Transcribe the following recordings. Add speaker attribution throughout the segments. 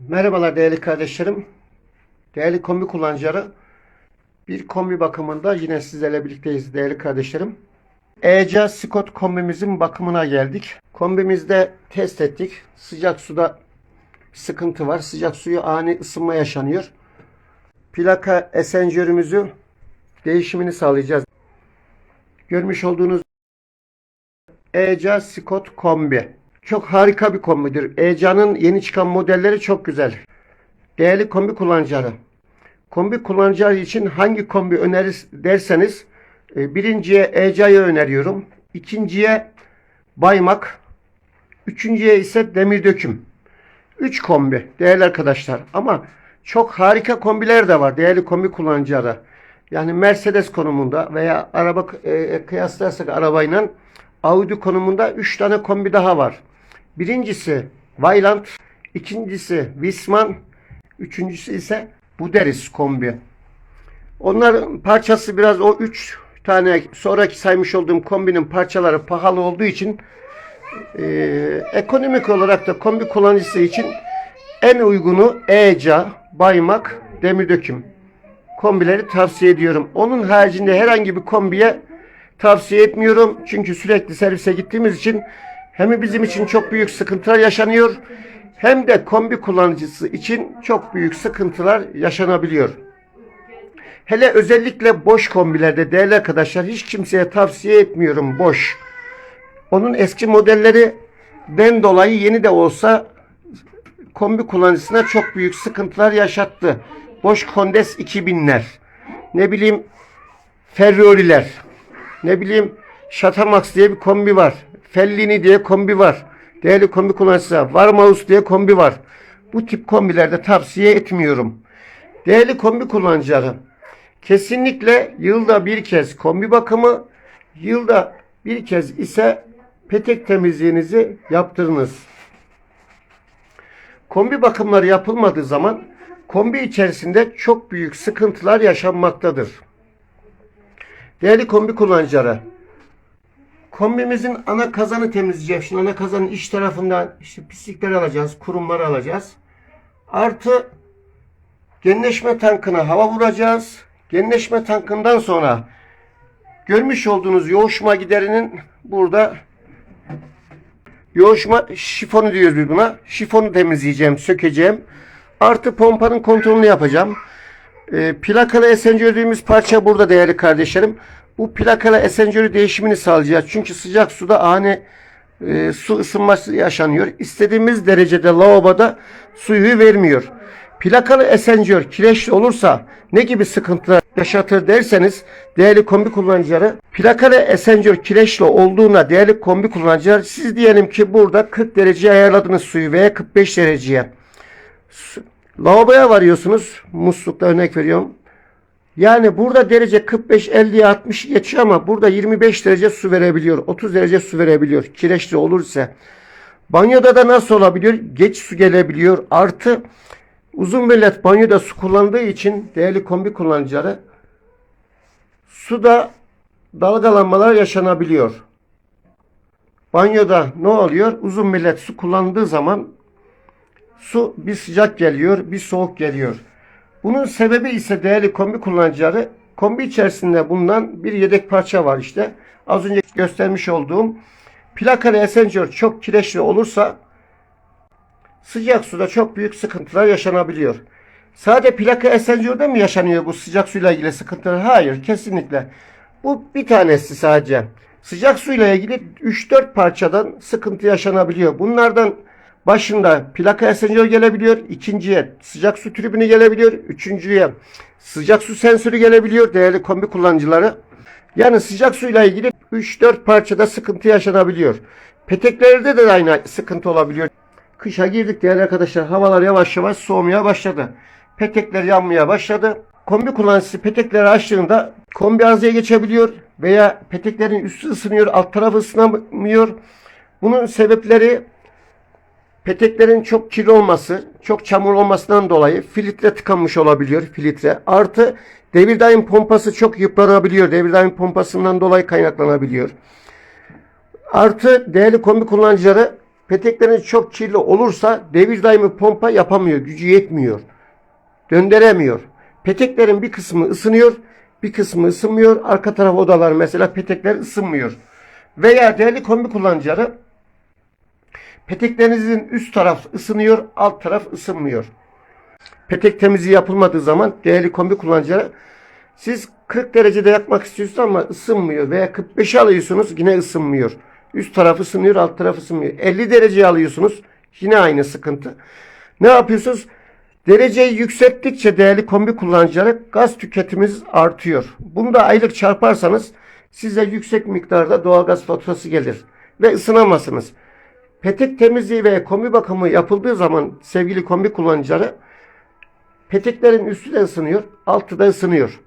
Speaker 1: Merhabalar değerli kardeşlerim. Değerli kombi kullanıcıları. Bir kombi bakımında yine sizlerle birlikteyiz değerli kardeşlerim. ECA Scott kombimizin bakımına geldik. Kombimizde test ettik. Sıcak suda sıkıntı var. Sıcak suyu ani ısınma yaşanıyor. Plaka esencörümüzü değişimini sağlayacağız. Görmüş olduğunuz ECA Scott kombi. Çok harika bir kombidir. ECA'nın yeni çıkan modelleri çok güzel. Değerli kombi kullanıcıları. Kombi kullanıcıları için hangi kombi önerir derseniz e, birinciye ECA'yı öneriyorum. İkinciye Baymak. Üçüncüye ise Demir Döküm. Üç kombi değerli arkadaşlar. Ama çok harika kombiler de var değerli kombi kullanıcıları. Yani Mercedes konumunda veya araba e, kıyaslarsak arabayla Audi konumunda 3 tane kombi daha var. Birincisi Vailant, ikincisi Wisman, üçüncüsü ise Buderis kombi. Onların parçası biraz o 3 tane sonraki saymış olduğum kombinin parçaları pahalı olduğu için e, ekonomik olarak da kombi kullanıcısı için en uygunu ECA, Baymak, Demir Döküm kombileri tavsiye ediyorum. Onun haricinde herhangi bir kombiye tavsiye etmiyorum. Çünkü sürekli servise gittiğimiz için hem bizim için çok büyük sıkıntılar yaşanıyor hem de kombi kullanıcısı için çok büyük sıkıntılar yaşanabiliyor. Hele özellikle boş kombilerde değerli arkadaşlar hiç kimseye tavsiye etmiyorum boş. Onun eski modelleri den dolayı yeni de olsa kombi kullanıcısına çok büyük sıkıntılar yaşattı. Boş Kondes 2000'ler. Ne bileyim Ferrari'ler. Ne bileyim Shatamax diye bir kombi var. Fellini diye kombi var. Değerli kombi kullanıcısı Varmaus diye kombi var. Bu tip kombilerde tavsiye etmiyorum. Değerli kombi kullanıcıları kesinlikle yılda bir kez kombi bakımı, yılda bir kez ise petek temizliğinizi yaptırınız. Kombi bakımları yapılmadığı zaman kombi içerisinde çok büyük sıkıntılar yaşanmaktadır. Değerli kombi kullanıcıları, kombimizin ana kazanı temizleyeceğiz. Şimdi ana kazanın iç tarafından işte pislikleri alacağız, kurumları alacağız. Artı genleşme tankına hava vuracağız. Genleşme tankından sonra görmüş olduğunuz yoğuşma giderinin burada yoğuşma şifonu diyoruz biz buna. Şifonu temizleyeceğim, sökeceğim. Artı pompanın kontrolünü yapacağım. E, plakalı esencörlüğümüz parça burada değerli kardeşlerim. Bu plakalı esencörü değişimini sağlayacağız. Çünkü sıcak suda ani e, su ısınması yaşanıyor. İstediğimiz derecede lavaboda suyu vermiyor. Plakalı esencör kireçli olursa ne gibi sıkıntılar yaşatır derseniz değerli kombi kullanıcıları plakalı esencör kireçli olduğuna değerli kombi kullanıcılar siz diyelim ki burada 40 dereceye ayarladınız suyu veya 45 dereceye. Lavaboya varıyorsunuz. Muslukta örnek veriyorum. Yani burada derece 45, 50, 60 geçiyor ama burada 25 derece su verebiliyor. 30 derece su verebiliyor. Kireçli olursa. Banyoda da nasıl olabiliyor? Geç su gelebiliyor. Artı uzun millet banyoda su kullandığı için değerli kombi kullanıcıları suda dalgalanmalar yaşanabiliyor. Banyoda ne oluyor? Uzun millet su kullandığı zaman su bir sıcak geliyor, bir soğuk geliyor. Bunun sebebi ise değerli kombi kullanıcıları kombi içerisinde bulunan bir yedek parça var işte. Az önce göstermiş olduğum plakalı esencör çok kireçli olursa sıcak suda çok büyük sıkıntılar yaşanabiliyor. Sadece plaka esencörde mi yaşanıyor bu sıcak suyla ilgili sıkıntılar? Hayır, kesinlikle. Bu bir tanesi sadece. Sıcak suyla ilgili 3-4 parçadan sıkıntı yaşanabiliyor. Bunlardan başında plaka esencör gelebiliyor. ikinciye sıcak su tribünü gelebiliyor. Üçüncüye sıcak su sensörü gelebiliyor değerli kombi kullanıcıları. Yani sıcak suyla ilgili 3-4 parçada sıkıntı yaşanabiliyor. Peteklerde de aynı sıkıntı olabiliyor. Kışa girdik değerli arkadaşlar. Havalar yavaş yavaş soğumaya başladı. Petekler yanmaya başladı. Kombi kullanıcısı petekleri açtığında kombi arızaya geçebiliyor veya peteklerin üstü ısınıyor, alt tarafı ısınamıyor. Bunun sebepleri peteklerin çok kirli olması, çok çamur olmasından dolayı filtre tıkanmış olabiliyor filtre. Artı devir daim pompası çok yıpranabiliyor. Devir daim pompasından dolayı kaynaklanabiliyor. Artı değerli kombi kullanıcıları Petekleriniz çok kirli olursa devir daimi pompa yapamıyor. Gücü yetmiyor. Döndüremiyor. Peteklerin bir kısmı ısınıyor. Bir kısmı ısınmıyor. Arka taraf odalar mesela petekler ısınmıyor. Veya değerli kombi kullanıcıları peteklerinizin üst taraf ısınıyor. Alt taraf ısınmıyor. Petek temizliği yapılmadığı zaman değerli kombi kullanıcıları siz 40 derecede yakmak istiyorsunuz ama ısınmıyor veya 45'e alıyorsunuz yine ısınmıyor. Üst taraf ısınıyor, alt taraf ısınmıyor. 50 dereceye alıyorsunuz yine aynı sıkıntı. Ne yapıyorsunuz? Dereceyi yükselttikçe değerli kombi kullanıcıları gaz tüketiminiz artıyor. Bunu da aylık çarparsanız size yüksek miktarda doğalgaz faturası gelir ve ısınamazsınız. Petek temizliği ve kombi bakımı yapıldığı zaman sevgili kombi kullanıcıları peteklerin üstü de ısınıyor, altı da ısınıyor.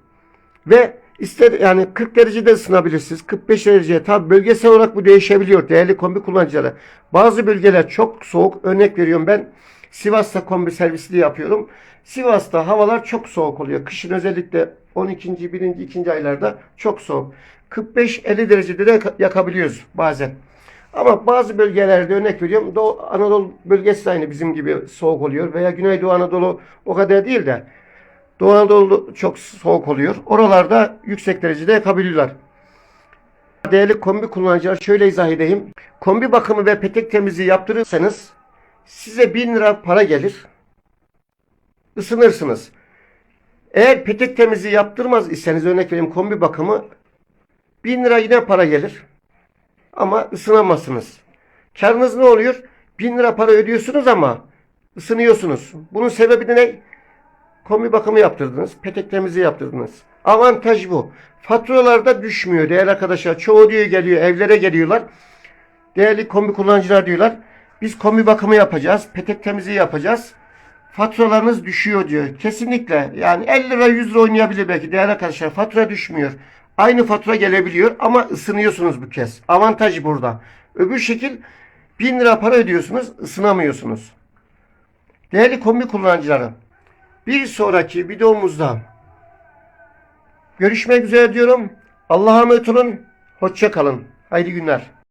Speaker 1: Ve ister yani 40 derecede ısınabilirsiniz. 45 dereceye tabi bölgesel olarak bu değişebiliyor değerli kombi kullanıcıları. Bazı bölgeler çok soğuk. Örnek veriyorum ben Sivas'ta kombi servisliği yapıyorum. Sivas'ta havalar çok soğuk oluyor. Kışın özellikle 12. 1. 2. aylarda çok soğuk. 45-50 derecede de yakabiliyoruz bazen. Ama bazı bölgelerde örnek veriyorum Doğu Anadolu bölgesi aynı bizim gibi soğuk oluyor veya Güneydoğu Anadolu o kadar değil de Doğu Anadolu çok soğuk oluyor. Oralarda yüksek derecede yakabiliyorlar. Değerli kombi kullanıcılar şöyle izah edeyim. Kombi bakımı ve petek temizliği yaptırırsanız size 1000 lira para gelir. Isınırsınız. Eğer petek temizliği yaptırmaz iseniz örnek vereyim kombi bakımı 1000 lira yine para gelir. Ama ısınamazsınız. Karınız ne oluyor? 1000 lira para ödüyorsunuz ama ısınıyorsunuz. Bunun sebebi de ne? Kombi bakımı yaptırdınız. Petek temizliği yaptırdınız. Avantaj bu. Faturalarda düşmüyor değerli arkadaşlar. Çoğu diyor geliyor evlere geliyorlar. Değerli kombi kullanıcılar diyorlar. Biz kombi bakımı yapacağız. Petek temizliği yapacağız. Faturalarınız düşüyor diyor. Kesinlikle. Yani 50 lira 100 lira oynayabilir belki değerli arkadaşlar. Fatura düşmüyor. Aynı fatura gelebiliyor ama ısınıyorsunuz bu kez. Avantaj burada. Öbür şekil 1000 lira para ödüyorsunuz ısınamıyorsunuz. Değerli kombi kullanıcıları. Bir sonraki videomuzda görüşmek üzere diyorum. Allah'a emanet olun. Hoşça kalın. Hayırlı günler.